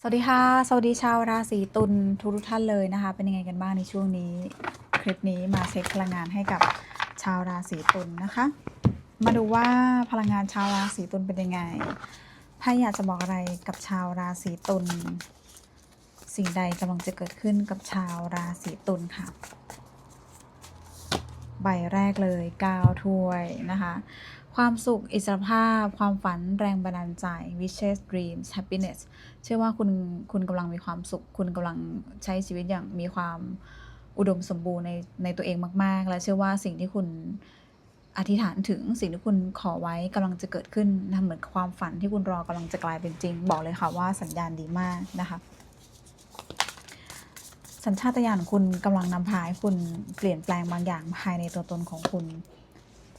สวัสดีค่ะ สวัสดีชาวราศีตุลทุกท่านเลยนะคะ เป็นยังไงกันบ้างในช่วงนี้ คลิปนี้มาเช็คพลังงานให้กับชาวราศีตุลนะคะ มาดูว่าพลังงานชาวราศีตุลเป็นยังไงไพ่อยากจะบอกอะไรกับชาวราศีตุลสิ่งใดกำลังจะเกิดขึ้นกับชาวราศีตุลค่ะ ใบแรกเลย9ถ้วยนะคะ ความสุข อิสรภาพ ความฝัน แรงบันดาลใจ wishes dreams happiness เชื่อว่าคุณคุณกำลังมีความสุข คุณกำลังใช้ชีวิตอย่างมีความอุดมสมบูรณ์ในในตัวเองมาก ๆ และเชื่อว่าสิ่งที่คุณอธิษฐานถึงสิ่งที่คุณขอไว้กำลังจะเกิดขึ้นนะเหมือนความฝันที่คุณรอกำลังจะกลายเป็นจริง บอกเลยค่ะว่าสัญญาณดีมากนะคะ สัญชาตญาณของคุณกำลังนำพาให้คุณเปลี่ยนแปลงบางอย่างภายในตัวตนของคุณ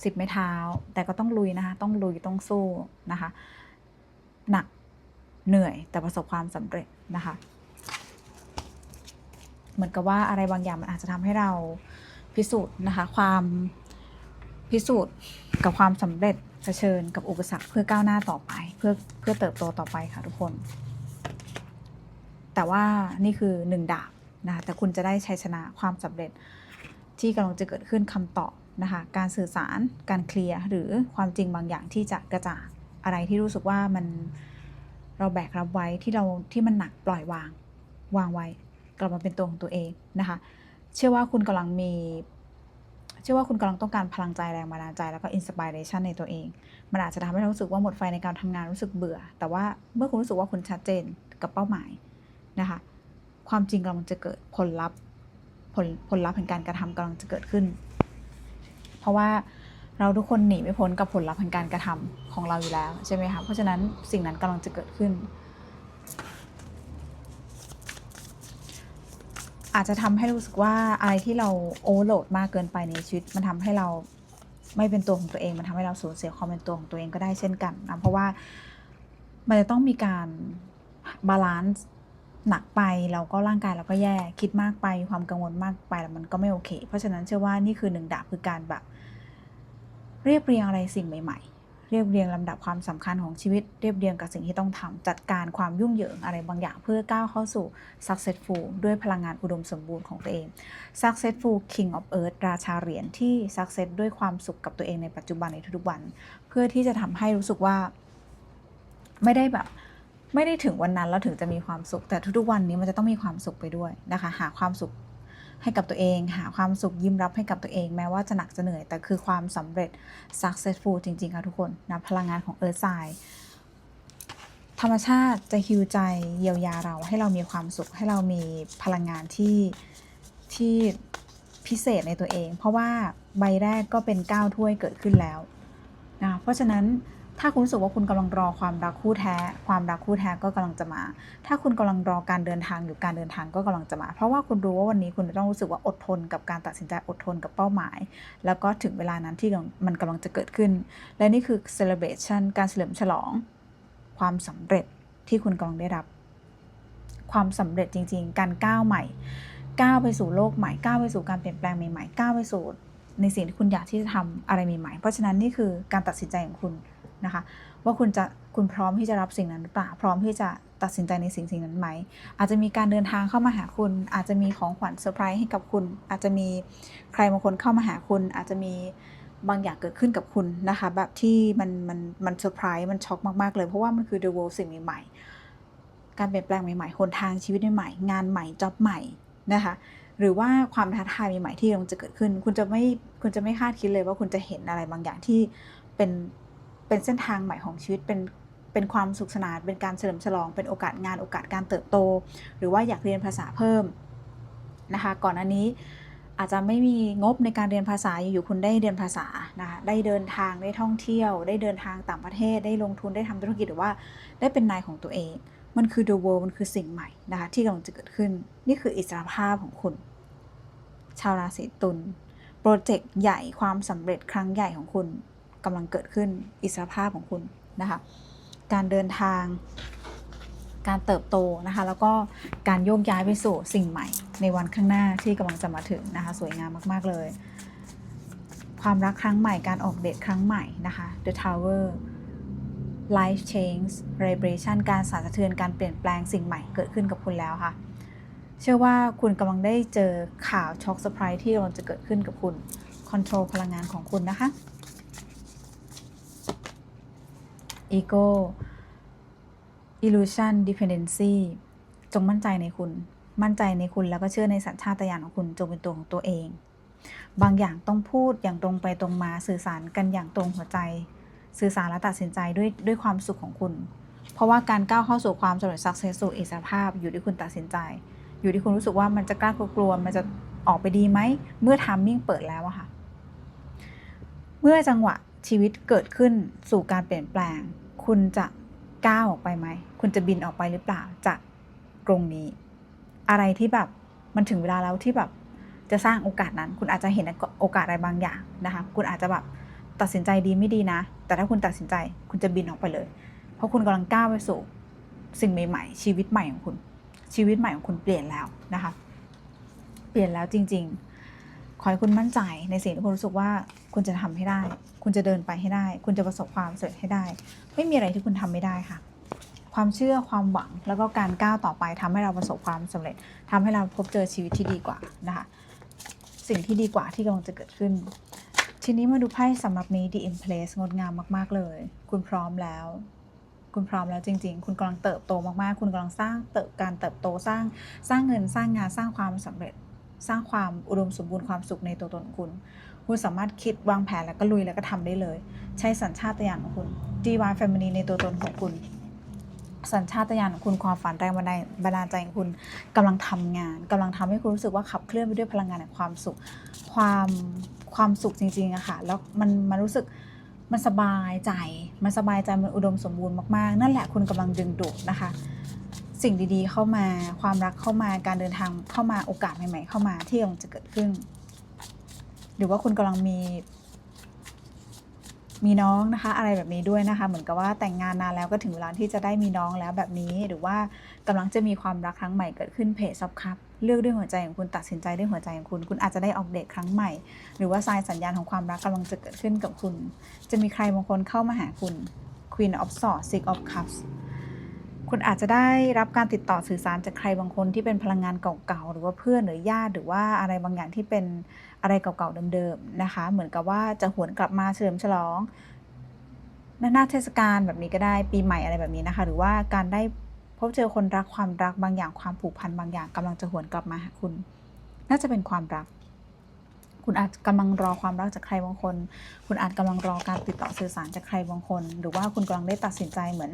สิบไม้เท้า แต่ก็ต้องลุยนะคะ ต้องลุยต้องสู้นะคะ หนักเหนื่อยแต่ประสบความสำเร็จนะคะ เหมือนกับว่าอะไรบางอย่างมันอาจจะทำให้เราพิสูจน์นะคะ ความพิสูจน์กับความสำเร็จเผชิญกับอุปสรรคเพื่อก้าวหน้าต่อไป เพื่อเพื่อเติบโตต่อไปค่ะทุกคน แต่ว่านี่คือหนึ่งดาบนะคะแต่คุณจะได้ชัยชนะความสำเร็จที่กำลังจะเกิดขึ้นคำตอบ นะคะการสื่อสารการเคลียร์หรือความจริงบางอย่างที่จะกระจ่างอะไรที่รู้สึกว่ามันเราแบกรับไว้ที่เราที่มันหนักปล่อยวาง วางไว้ กลับมาเป็นตัวของตัวเองนะคะ เชื่อว่าคุณกำลังมี เชื่อว่าคุณกำลังต้องการพลังใจแรงบันดาลใจแล้วก็อินสปิเรชันในตัวเอง มันอาจจะทำให้เรารู้สึกว่าหมดไฟในการทำงานรู้สึกเบื่อ แต่ว่าเมื่อคุณรู้สึกว่าคุณชัดเจนกับเป้าหมายนะคะ ความจริงกำลังจะเกิดผลลัพธ์ผลผลลัพธ์แห่งการกระทำกำลังจะเกิดขึ้น ราะว่าเราทุกคนหนีไม่พ้นกับผลลัพธ์แห่งการกระทำของเราอยู่แล้วใช่ไหมคะเพราะฉะนั้นสิ่งนั้นกำลังจะเกิดขึ้น อาจจะทำให้รู้สึกว่าอะไรที่เราโอเวอร์โหลดมากเกินไปในชีวิต มันทำให้เราไม่เป็นตัวของตัวเอง มันทำให้เราสูญเสียความเป็นตัวของตัวเองก็ได้เช่นกันนะเพราะว่ามันจะต้องมีการบาลานซ์ หนักไปแล้วก็ร่างกายเราก็แย่คิดมากไปมีความกังวลมากไปแล้วมันก็ไม่โอเค เพราะฉะนั้นเชื่อว่านี่คือหนึ่งดาบคือการแบบ เรียบเรียงอะไรสิ่งใหม่ ๆ เรียบเรียงลำดับความสำคัญของชีวิต เรียบเรียงกับสิ่งที่ต้องทำจัดการความยุ่งเหยิงอะไรบางอย่างเพื่อก้าวเข้าสู่ successful ด้วยพลังงานอุดมสมบูรณ์ของตัวเอง successful king of earth ราชาเหรียญที่ success ด้วยความสุขกับตัวเองในปัจจุบันในทุกๆวัน เพื่อที่จะทำให้รู้สึกว่า ไม่ได้แบบ ไม่ได้ถึงวันนั้นแล้วถึงจะมีความสุข แต่ทุกๆวันนี้มันจะต้องมีความสุขไปด้วยนะคะ หาความสุขให้กับตัวเอง หาความสุขยิ้มรับให้กับตัวเอง แม้ว่าจะหนักจะเหนื่อย แต่คือความสำเร็จ successful จริง ๆ ค่ะทุกคนนะพลังงานของ Earth Sign ธรรมชาติจะฮิวใจเยียวยาเราให้เรามีความสุขให้เรามีพลังงานที่ที่พิเศษในตัวเอง เพราะว่าใบแรกก็เป็นก้าวถ้วยเกิดขึ้นแล้วนะเพราะฉะนั้น ถ้าคุณรู้สึกว่าคุณกำลังรอความรักคู่แท้ ความรักคู่แท้ก็กำลังจะมา ถ้าคุณกำลังรอการเดินทางอยู่การเดินทางก็กำลังจะมา เพราะว่าคุณรู้ว่าวันนี้คุณจะต้องรู้สึกว่าอดทนกับการตัดสินใจอดทนกับเป้าหมาย แล้วก็ถึงเวลานั้นที่มันกำลังจะเกิดขึ้น และนี่คือ celebration การเฉลิมฉลอง ความสำเร็จที่คุณกำลังได้รับ ความสำเร็จจริง ๆ การก้าวใหม่ ก้าวไปสู่โลกใหม่ ก้าวไปสู่การเปลี่ยนแปลงใหม่ๆ ก้าวไปสู่ในสิ่งที่คุณอยากที่จะทำอะไรใหม่ๆ เพราะฉะนั้นนี่คือการตัดสินใจของคุณ นะคะ ว่าคุณจะคุณพร้อมที่จะรับสิ่งนั้นหรือเปล่าพร้อมที่จะตัดสินใจในสิ่งสิ่งนั้นไหม อาจจะมีการเดินทางเข้ามาหาคุณ อาจจะมีของขวัญเซอร์ไพรส์ให้กับคุณ อาจจะมีใครบางคนเข้ามาหาคุณ อาจจะมีบางอย่างเกิดขึ้นกับคุณนะคะ แบบที่มันมันมันเซอร์ไพรส์มันช็อกมาก ๆ เลย เพราะว่ามันคือ the world สิ่งใหม่ๆการเปลี่ยนแปลงใหม่ๆหนทางชีวิตใหม่ๆงานใหม่จ็อบใหม่นะคะหรือว่าความท้าทายใหม่ๆที่กำลังจะเกิดขึ้น คุณจะไม่คุณจะไม่คาดคิดเลยว่าคุณจะเห็นอะไรบางอย่างที่เป็น เป็นเส้นทางใหม่ของชีวิตเป็นเป็นความสุขสนานเป็นการเฉลิมฉลอง เป็นโอกาสงานโอกาสการเติบโต หรือว่าอยากเรียนภาษาเพิ่มนะคะก่อนอันนี้อาจจะไม่มีงบในการเรียนภาษาอยู่ๆคุณได้เรียนภาษานะคะได้เดินทางได้ท่องเที่ยว ได้เดินทางต่างประเทศ ได้ลงทุนได้ทำธุรกิจหรือว่าได้เป็นนายของตัวเอง มันคือ the world มันคือสิ่งใหม่นะคะที่กำลังจะเกิดขึ้น นี่คืออิสรภาพของคุณ ชาวราศีตุลโปรเจกต์ใหญ่ความสำเร็จครั้งใหญ่ของคุณ กำลังเกิดขึ้นอิสรภาพของคุณนะคะ การเดินทาง การเติบโตนะคะ แล้วก็การโยกย้ายไปสู่สิ่งใหม่ ในวันข้างหน้าที่กำลังจะมาถึงนะคะ สวยงามมาก ๆ เลย ความรักครั้งใหม่การออกเดทครั้งใหม่นะคะ The Tower life change vibration การสั่นสะเทือนการเปลี่ยนแปลงสิ่งใหม่เกิดขึ้นกับคุณแล้วค่ะเชื่อว่าคุณกำลังได้เจอข่าวช็อกเซอร์ไพรส์ที่กำลังจะเกิดขึ้นกับคุณ คอนโทรลพลังงานของคุณนะคะ ego illusion dependency จงมั่นใจในคุณ มั่นใจในคุณแล้วก็เชื่อในสัญชาตญาณของคุณจงเป็นตัวของตัวเอง บางอย่างต้องพูดอย่างตรงไปตรงมาสื่อสารกันอย่างตรงหัวใจ สื่อสารและตัดสินใจด้วยด้วยความสุขของคุณ เพราะว่าการก้าวเข้าสู่ความสำเร็จ success สู่อิสรภาพอยู่ที่คุณตัดสินใจ อยู่ที่คุณรู้สึกว่ามันจะกล้ากลัวมันจะออกไปดีไหมเมื่อทามมิ่งเปิดแล้วอะค่ะ เมื่อจังหวะ ชีวิตเกิดขึ้นสู่การเปลี่ยนแปลง คุณจะก้าวออกไปไหม คุณจะบินออกไปหรือเปล่าจากตรงนี้ อะไรที่แบบมันถึงเวลาแล้วที่แบบจะสร้างโอกาสนั้น คุณอาจจะเห็นโอกาสอะไรบางอย่างนะคะ คุณอาจจะแบบตัดสินใจดีไม่ดีนะ แต่ถ้าคุณตัดสินใจคุณจะบินออกไปเลย เพราะคุณกำลังก้าวไปสู่สิ่งใหม่ๆ ชีวิตใหม่ของคุณ ชีวิตใหม่ของคุณเปลี่ยนแล้วนะคะ เปลี่ยนแล้วจริง ๆ ขอให้คุณมั่นใจในสิ่งที่คุณรู้สึกว่า คุณจะทำให้ได้ คุณจะเดินไปให้ได้ คุณจะประสบความสำเร็จให้ได้ ไม่มีอะไรที่คุณทำไม่ได้ค่ะ ความเชื่อความหวังแล้วก็การก้าวต่อไปทำให้เราประสบความสำเร็จทำให้เราพบเจอชีวิตที่ดีกว่านะคะ สิ่งที่ดีกว่าที่กำลังจะเกิดขึ้น ทีนี้มาดูไพ่สำหรับนี้ The Empress งดงามมาก ๆเลย คุณพร้อมแล้วคุณพร้อมแล้วจริง ๆ คุณกำลังเติบโตมากๆ คุณกำลังสร้างเติบการเติบโตสร้างสร้างเงินสร้างงานสร้างความสำเร็จ สร้างความอุดมสมบูรณ์ความสุขในตัวตนของคุณ คุณสามารถคิดวางแผนแล้วก็ลุยแล้วก็ทำได้เลย ใช้สัญชาตญาณของคุณ Divine Feminine ในตัวตนของคุณสัญชาตญาณของคุณความฝันแรงบันดาลบันดาใจของคุณกำลังทำงานกำลังทำให้คุณรู้สึกว่าขับเคลื่อนไปด้วยพลังงานแห่งความสุข ความความสุขจริงๆอะค่ะแล้วมันมันรู้สึกมันสบายใจ มันสบายใจมันอุดมสมบูรณ์มากๆ นั่นแหละคุณกำลังดึงดูดนะคะ สิ่งดีๆเข้ามาความรักเข้ามาการเดินทางเข้ามาโอกาสใหม่ ๆ เข้ามาที่กำลังจะเกิดขึ้น หรือว่าคุณกำลังมี มีน้องนะคะ อะไรแบบนี้ด้วยนะคะ เหมือนกับว่าแต่งงานนานแล้วก็ถึงเวลาที่จะได้มีน้องแล้วแบบนี้ หรือว่ากำลังจะมีความรักครั้งใหม่เกิดขึ้นเพจซับครับเลือกด้วยหัวใจของคุณตัดสินใจด้วยหัวใจของคุณ คุณอาจจะได้ออกเดทครั้งใหม่ หรือว่าทรายสัญญาณของความรักกำลังจะเกิดขึ้นกับคุณ จะมีใครบางคนเข้ามาหาคุณ Queen of Swords Six of Cups คุณอาจจะได้รับการติดต่อสื่อสารจากใครบางคนที่เป็นพลังงานเก่าๆ หรือว่าเพื่อนหรือญาติหรือว่าอะไรบางอย่างที่เป็นอะไรเก่าๆเดิมๆนะคะ เหมือนกับว่าจะหวนกลับมาเฉลิมฉลองหน้าเทศกาลแบบนี้ก็ได้ปีใหม่อะไรแบบนี้นะคะ หรือว่าการได้พบเจอคนรักความรักบางอย่างความผูกพันบางอย่างกำลังจะหวนกลับมาหาคุณ น่าจะเป็นความรัก คุณอาจกำลังรอความรักจากใครบางคน คุณอาจกำลังรอการติดต่อสื่อสารจากใครบางคน หรือว่าคุณกำลังได้ตัดสินใจเหมือน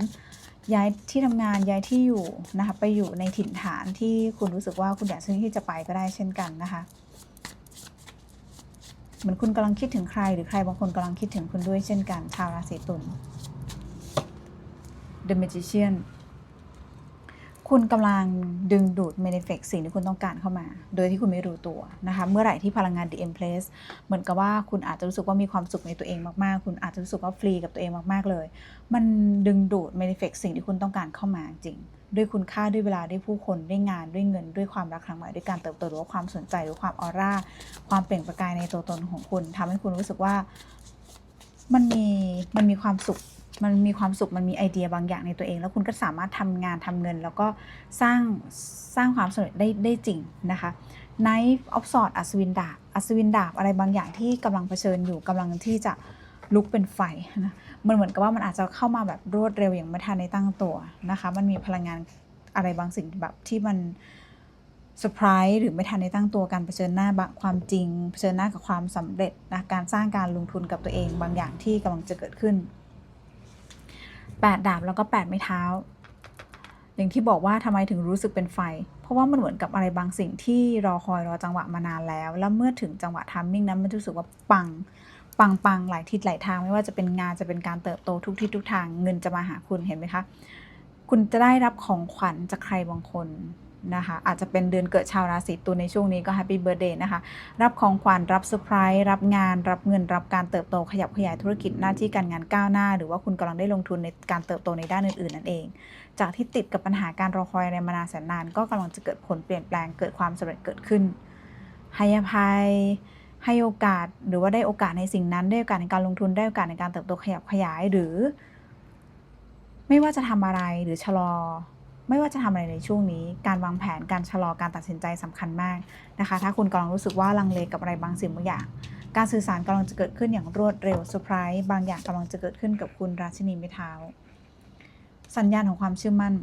ย้ายที่ทำงานย้ายที่อยู่นะคะไปอยู่ในถิ่นฐานที่คุณรู้สึกว่าคุณอยากที่จะไปก็ได้เช่นกันนะคะเหมือนคุณกำลังคิดถึงใคร หรือใครบางคนกำลังคิดถึงคุณด้วยเช่นกัน ชาวราศีตุล The Magician คุณกำลังดึงดูด manifest สิ่งที่คุณต้องการเข้ามา โดยที่คุณไม่รู้ตัวนะคะ เมื่อไหร่ที่พลังงาน The Empress เหมือนกับว่าคุณอาจจะรู้สึกว่ามีความสุขในตัวเองมากๆ คุณอาจจะรู้สึกว่าฟรีกับตัวเองมากๆเลย มันดึงดูด manifest สิ่งที่คุณต้องการเข้ามาจริง ด้วยคุณค่าด้วยเวลาด้วยผู้คนด้วยงานด้วยเงินด้วยความรักครั้งใหม่ด้วยการเติบโตหรือว่าความสนใจหรือความออร่าความเปล่งประกายในตัวตนของคุณทำให้คุณรู้สึกว่ามันมีมันมีความสุข มันมีความสุขมันมีไอเดียบางอย่างในตัวเอง แล้วคุณก็สามารถทำงานทำเงิน แล้วก็สร้างสร้างความสำเร็จได้ได้จริงนะคะ Knife of Sword อัศวินดาบอัศวินดาบอะไรบางอย่างที่กำลังเผชิญอยู่กำลังที่จะลุกเป็นไฟนะมันเหมือนกับว่ามันอาจจะเข้ามาแบบรวดเร็วอย่างไม่ทันในตั้งตัวนะคะ มันมีพลังงานอะไรบางสิ่งแบบที่มันเซอร์ไพรส์หรือไม่ทันในตั้งตัวการเผชิญหน้าความจริงเผชิญหน้ากับความสำเร็จนะการสร้างการลงทุนกับตัวเองบางอย่างที่กำลังจะเกิดขึ้น แปดดาบแล้วก็แปดไม้เท้า อย่างที่บอกว่าทำไมถึงรู้สึกเป็นไฟ เพราะว่ามันเหมือนกับอะไรบางสิ่งที่รอคอยรอจังหวะมานานแล้ว แล้วเมื่อถึงจังหวะทัมมิ่งนั้นมันรู้สึกว่าปัง ปังปังหลายทิศหลายทางไม่ว่าจะเป็นงานจะเป็นการเติบโตทุกทิศทุกทางเงินจะมาหาคุณเห็นไหมคะ คุณจะได้รับของขวัญจากใครบางคน นะคะ อาจจะเป็นเดือนเกิดชาวราศีตุลในช่วงนี้ก็แฮปปี้เบ t ร์เดย์นะคะ รับของขวัญรับเซอร์ไพรส์รับงาน รับเงินรับการเติบโตขยับขยายธุรกิจหน้าที่การงานก้าวหน้า หรือว่าคุณกำลังได้ลงทุนในการเติบโตในด้านอื่นๆนั่นเอง จากที่ติดกับปัญหาการรอคอยอะไรมานานแสนนาน ก็กำลังจะเกิดผลเปลี่ยนแปลงเกิดความสำเร็จเกิดขึ้นให้อภัยให้โอกาสหรือว่าได้โอกาสในสิ่งนั้น ได้โอกาสในการลงทุนได้โอกาสในการเติบโตขยับขยายหรือ ไม่ว่าจะทำอะไรหรือชะลอ ไม่ว่าจะทำอะไรในช่วงนี้ การวางแผนการชะลอการตัดสินใจสำคัญมากนะคะ ถ้าคุณกำลังรู้สึกว่าลังเลกับอะไรบางสิ่งบางอย่าง การสื่อสารกำลังจะเกิดขึ้นอย่างรวดเร็วเซอร์ไพรส์บางอย่างกำลังจะเกิดขึ้นกับคุณราชินีไม้เท้าสัญญาณของความเชื่อมั่น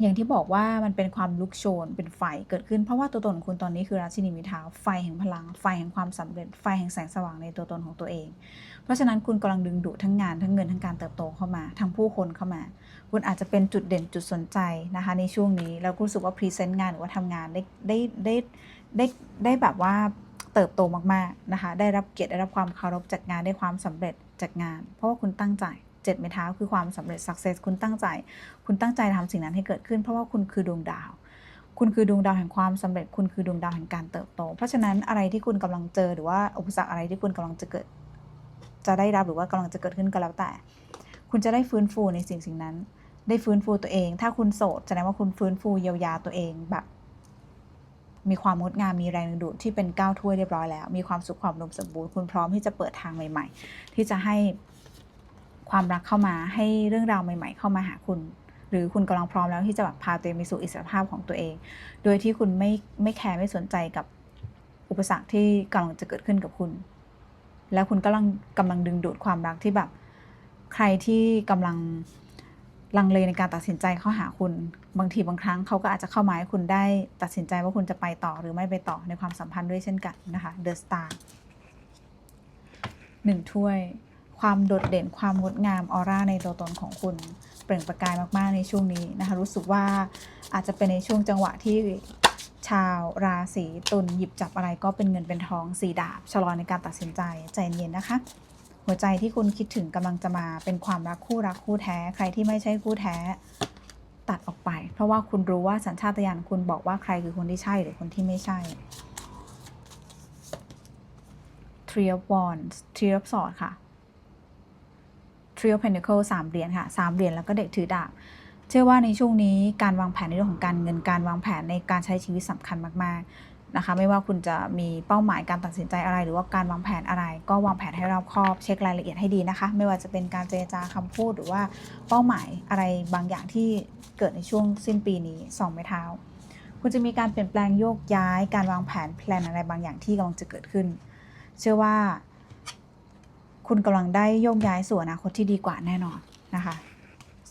อย่างที่บอกว่ามันเป็นความลุกโชน เป็นไฟเกิดขึ้นเพราะว่าตัวตนของคุณตอนนี้คือราชินีมีเท้าไฟแห่งพลัง ไฟแห่งความสำเร็จ ไฟแห่งแสงสว่างในตัวตนของตัวเอง เพราะฉะนั้นคุณกำลังดึงดูดทั้งงานทั้งเงินทั้งการเติบโตเข้ามา ทั้งผู้คนเข้ามา คุณอาจจะเป็นจุดเด่นจุดสนใจนะคะในช่วงนี้ แล้วรู้สึกว่าพรีเซนต์งานหรือว่าทำงานได้ได้ได้ได้ได้แบบว่าเติบโตมากๆนะคะ ได้รับเกียรติได้รับความเคารพจากงานได้ความสำเร็จจากงาน เพราะว่าคุณตั้งใจ เจ็ดไม้เท้าคือความสำเร็จ success คุณตั้งใจ คุณตั้งใจทำสิ่งนั้นให้เกิดขึ้น เพราะว่าคุณคือดวงดาว คุณคือดวงดาวแห่งความสำเร็จ คุณคือดวงดาวแห่งการเติบโต เพราะฉะนั้นอะไรที่คุณกำลังเจอหรือว่าอุปสรรคอะไรที่คุณกำลังจะเกิด จะได้รับหรือว่ากำลังจะเกิดขึ้นก็แล้วแต่ คุณจะได้ฟื้นฟูในสิ่งสิ่งนั้น ได้ฟื้นฟูตัวเอง ถ้าคุณโสดแสดงว่าคุณฟื้นฟูเยียวยาตัวเองแบบมีความงดงามมีแรงดึงดูดที่เป็นก้าวถ้วยเรียบร้อยแล้ว มีความสุขความอุมสมบูรณ์คุณพร้อมที่จะเปิดทางใหม่ ๆ ที่จะให้ ความรักเข้ามาให้เรื่องราวใหม่ ๆ เข้ามาหาคุณ หรือคุณกำลังพร้อมแล้วที่จะแบบพาตัวเองไปสู่อิสรภาพของตัวเอง โดยที่คุณไม่ไม่แคร์ไม่สนใจกับอุปสรรคที่กำลังจะเกิดขึ้นกับคุณ แล้วคุณกำลังกำลังดึงดูดความรักที่แบบ ใครที่กำลังลังเลในการตัดสินใจเข้าหาคุณ บางทีบางครั้งเขาก็อาจจะเข้ามาให้คุณได้ตัดสินใจว่าคุณจะไปต่อหรือไม่ไปต่อในความสัมพันธ์ด้วยเช่นกันนะคะ The Star หนึ่งถ้วย ความโดดเด่นความงดงามออร่าในตัวตนของคุณเปล่งประกายมากๆในช่วงนี้นะคะรู้สึกว่าอาจจะเป็นในช่วงจังหวะที่ชาวราศีตุลหยิบจับอะไรก็เป็นเงินเป็นทองสีดาบชะลอในการตัดสินใจใจเย็นนะคะ หัวใจที่คุณคิดถึงกำลังจะมาเป็นความรักคู่รักคู่แท้ ใครที่ไม่ใช่คู่แท้ตัดออกไป เพราะว่าคุณรู้ว่าสัญชาตญาณคุณบอกว่าใครคือคนที่ใช่หรือคนที่ไม่ใช่ Three of Wands Three of Swords ค่ะ Three of Pentacles สามเหรียญค่ะสามเหรียญแล้วก็เด็กถือดาบ เชื่อว่าในช่วงนี้การวางแผนในเรื่องของการเงินการวางแผนในการใช้ชีวิตสำคัญมากๆนะคะ ไม่ว่าคุณจะมีเป้าหมายการตัดสินใจอะไร หรือว่าการวางแผนอะไร ก็วางแผนให้รอบคอบเช็ครายละเอียดให้ดีนะคะ ไม่ว่าจะเป็นการเจรจาคำพูดหรือว่าเป้าหมายอะไรบางอย่างที่เกิดในช่วงสิ้นปีนี้สองไม้เท้าคุณจะมีการเปลี่ยนแปลงโยกย้าย การวางแผนแพลนอะไรบางอย่างที่กำลังจะเกิดขึ้น เชื่อว่า คุณกำลังได้โยกย้ายสู่อนาคตที่ดีกว่าแน่นอนนะคะ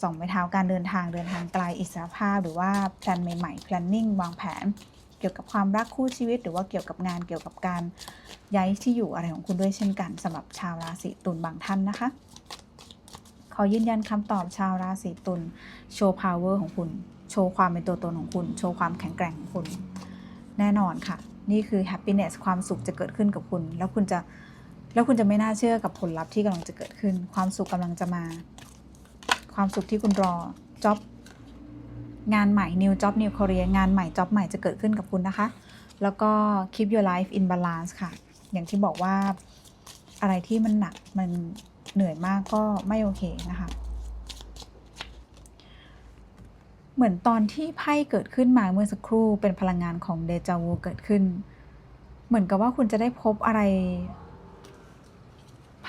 สองไม้เท้าการเดินทางเดินทางไกลอิสรภาพ หรือว่าแพลนใหม่ๆ planning วางแผน เกี่ยวกับความรักคู่ชีวิต หรือว่าเกี่ยวกับงานเกี่ยวกับการย้ายที่อยู่อะไรของคุณด้วยเช่นกันสำหรับชาวราศีตุลบางท่านนะคะ ขอยืนยันคำตอบชาวราศีตุลโชว์ power ของคุณ โชว์ความเป็นตัวตนของคุณ โชว์ความแข็งแกร่งของคุณ แน่นอนค่ะ นี่คือ happiness ความสุขจะเกิดขึ้นกับคุณ แล้วคุณจะ แล้วคุณจะไม่น่าเชื่อกับผลลัพธ์ที่กำลังจะเกิดขึ้น ความสุขกำลังจะมา ความสุขที่คุณรอจ็อบงานใหม่ new job new career งานใหม่จ็อบใหม่จะเกิดขึ้นกับคุณนะคะ แล้วก็ keep your life in balance ค่ะ อย่างที่บอกว่าอะไรที่มันหนักมันเหนื่อยมากก็ไม่โอเคนะคะ เหมือนตอนที่ไพ่เกิดขึ้นมาเมื่อสักครู่เป็นพลังงานของเดจาวูเกิดขึ้น เหมือนกับว่าคุณจะได้พบอะไร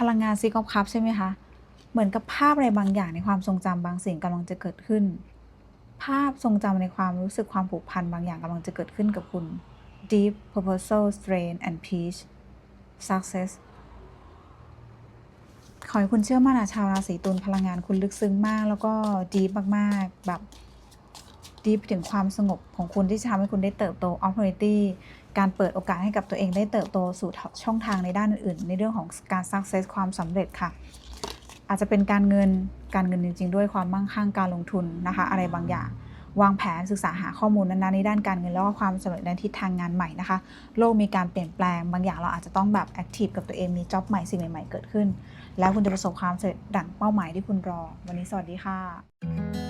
พลังงานซีกอฟคัพใช่ไหมคะ เหมือนกับภาพอะไรบางอย่างในความทรงจำบางสิ่งกำลังจะเกิดขึ้น ภาพทรงจำในความรู้สึกความผูกพันบางอย่างกำลังจะเกิดขึ้นกับคุณ deep proposal strain and peace success ขอให้คุณเชื่อมั่นนะชาวราศีตุลพลังงานคุณลึกซึ้งมาก แล้วก็ดีมากๆแบบ ดีไปถึงความสงบของคุณที่จะทำให้คุณได้เติบโต opportunity การเปิดโอกาสให้กับตัวเองได้เติบโตสู่ช่องทางในด้านอื่นๆ ในเรื่องของการ success ความสำเร็จค่ะ อาจจะเป็นการเงินการเงินจริง ๆ ด้วยความมั่งคั่งการลงทุนนะคะ อะไรบางอย่าง วางแผนศึกษาหาข้อมูลนั้นๆในด้านการเงินแล้วก็ความสำเร็จในทิศทางงานใหม่นะคะ โลกมีการเปลี่ยนแปลงบางอย่างเราอาจจะต้องแบบแอคทีฟกับตัวเองมีจ็อบใหม่สิ่งใหม่ๆเกิดขึ้น แล้วคุณจะประสบความสำเร็จดั่งเป้าหมายที่คุณรอ วันนี้สวัสดีค่ะ